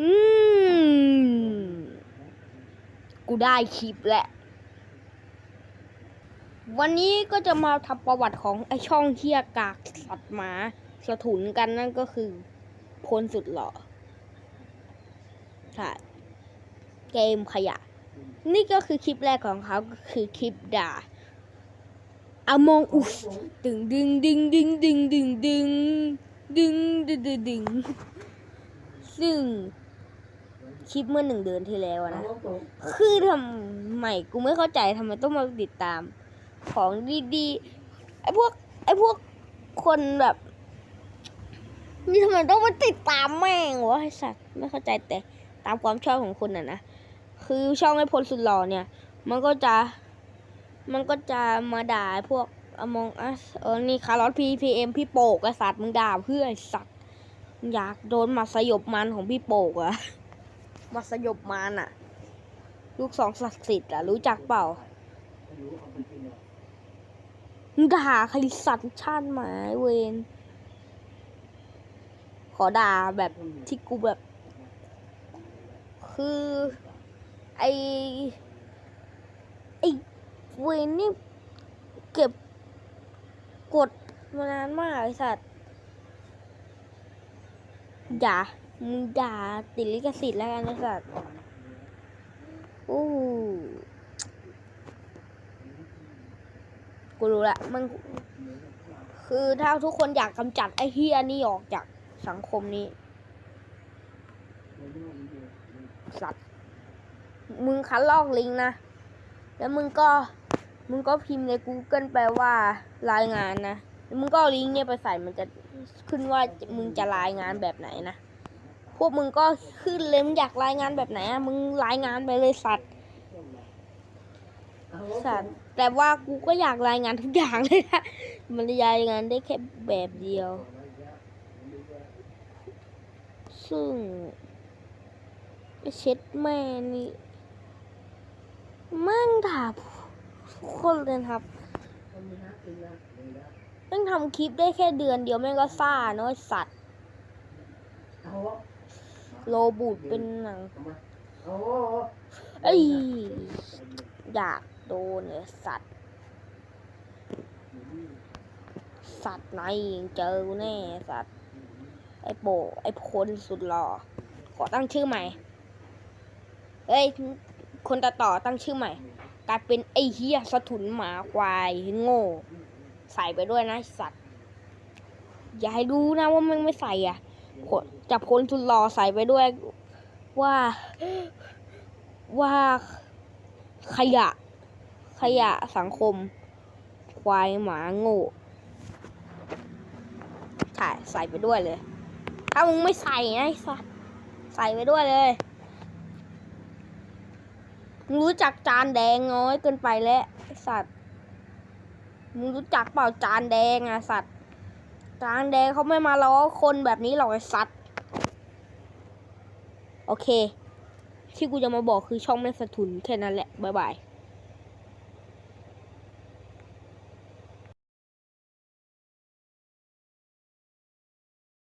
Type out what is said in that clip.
อืม กูได้คลิปแหละวันนี้ก็จะมาทำประวัติของไอช่องเฮียกากสัตว์หมาสะถุนกันนั่นก็คือพลสุดหล่อใช่เกมขยะ นี่ก็คือคลิปแรกของเขาก็คือคลิปด่าอามองอุสดึงดึงดึงดึงดึงดึงดึงดึงดึงดึงดึงซึ่ง คลิปเมื่อหนึ่งเดือนที่แล้วอะนะ คือทำไมกูไม่เข้าใจทำไมต้องมาติดตาม ของดีๆไอ้พวกไอ้พวกคนแบบนี่ทำไมต้องมาติดตามแม่งวะไอ้สัตว์ไม่เข้าใจแต่ตามความชอบของคุณน่ะนะคือช่องไอ้พลสุดหล่อเนี่ย มันก็จะ มันก็จะมาด่าไอ้พวกอมองอัสเออนี่คาร์ลอตพีพีเอ็มพี่โปกไอ้สัตว์มึงด่าเพื่อไอ้สัตว์อยากโดนหมัดสยบมันของพี่โปกอะห มัดสยบมันอะลูกสองศักดิ์สิทธิ์อะรู้จักเปล่ามึงด่าใครสัตว์ชาติหมาไอ้เวนขอด่าแบบที่กูแบบ คือ ไอไอเวนนี่เก็บกดมานานมากไอสัตว์ด่า มึงด่าติดลิขสิทธิ์แล้วกันไอสัตว์อู้กูรู้ละมันคือถ้าทุกคนอยากกำจัดไอ้เฮียนี่ออกจากสังคมนี้ สัตว์ มึงคัดลอกลิงนะ แล้วมึงก็ มึงก็พิมพ์ใน Google ไปว่ารายงานนะแล้วมึงก็ลิงเนี่ยไปใส่มันจะขึ้นว่ามึงจะรายงานแบบไหนนะ วกมึงก็ขึ้นเลยมึงอยากรายงานแบบไหนอะมึงรายงานไปเลยสัตว์สัตว์แต่ว่ากูก็อยากรายงานทุกอย่างเลยนะมันรายงานได้แค่แบบเดียว ซึ่งเช็ดแม่นี่มั่งถามทุกคนเลยครับแม่งทำคลิปได้แค่เดือนเดียวแม่งก็ซ่าเนอะสัตว์ โลบูดเป็นหนังเอ้ยอยากโดนเนี่ยสัตว์ สัตว์ไหนยังเจอกูแน่สัตว์ ไอ้โปไอ้พลสุดหล่อขอตั้งชื่อใหม่เอ้ยคนตัดต่อตั้งชื่อใหม่กลายเป็นไอ้เฮียสะถุนหมาควายโง่ ใส่ไปด้วยนะไอ้สัตว์ อย่าให้รู้นะว่ามันไม่ใส่อะผล จับพลสุดหล่อใส่ไปด้วยว่าว่าขยะ ขยะสังคม ควายหมาโง่ถ่ายใส่ไปด้วยเลย ถ้ามึงไม่ใส่นะไอ้สัตว์ใส่ไปด้วยเลยมึงรู้จักจานแดงน้อยเกินไปแล้วสัตว์มึงรู้จักเปล่าจานแดงอะสัตว์ ทางแดงเขาไม่มาล้อคนแบบนี้หรอกไอ้สัตว์โอเค ที่กูจะมาบอกคือช่องแม่สะทุนแค่นั้นแหละ บ๊ายบาย